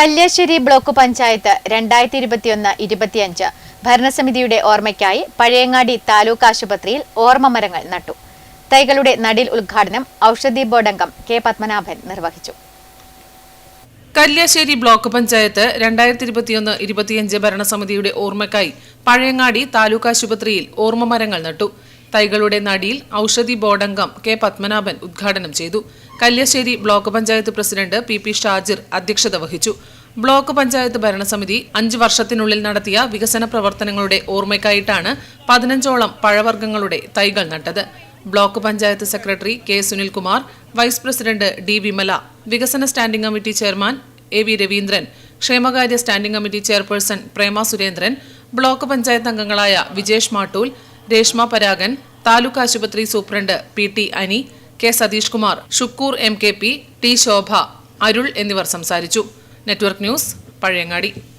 Kalliasseri block panchayat രണ്ടായിരത്തി ഇരുപത്തിയൊന്ന് ഇരുപത്തിയഞ്ച് ഭരണസമിതിയുടെ ഓർമ്മയ്ക്കായി പഴയങ്ങാടി താലൂക്ക് ആശുപത്രിയിൽ ഓർമ്മ മരങ്ങൾ നട്ടു. തൈകളുടെ നടിൽ ഉദ്ഘാടനം ഔഷധി ബോർഡംഗം കെ പത്മനാഭൻ നിർവഹിച്ചു. കല്യാശ്ശേരി ബ്ലോക്ക് പഞ്ചായത്ത് രണ്ടായിരത്തി ഇരുപത്തിയൊന്ന് ഇരുപത്തിയഞ്ച് ഭരണസമിതിയുടെ ഓർമ്മയ്ക്കായി പഴയങ്ങാടി താലൂക്ക് ആശുപത്രിയിൽ ഓർമ്മ മരങ്ങൾ നട്ടു. തൈകളുടെ നടിയിൽ ഔഷധി ബോർഡംഗം കെ പത്മനാഭൻ ഉദ്ഘാടനം ചെയ്തു. Kalliasseri block panchayat president P P Shajir അധ്യക്ഷത വഹിച്ചു. ബ്ലോക്ക് പഞ്ചായത്ത് ഭരണസമിതി അഞ്ച് വർഷത്തിനുള്ളിൽ നടത്തിയ വികസന പ്രവർത്തനങ്ങളുടെ ഓർമ്മയ്ക്കായിട്ടാണ് പതിനഞ്ചോളം പഴവർഗങ്ങളുടെ തൈകൾ നട്ടത്. Block panchayat secretary K Sunilkumar vice president D Vimala വികസന standing committee chairman A V Raveendran ക്ഷേമകാര്യ standing committee chairperson Prema Surendran block panchayat അംഗങ്ങളായ വിജേഷ് മാട്ടൂൽ രേഷ്മ പരാഗൻ താലൂക്ക് ആശുപത്രി superintendent P T Ani K Satheesh Kumar Shukkoor M K P T Shobha Arul എന്നിവർ സംസാരിച്ചു. Network news Pazhayangadi.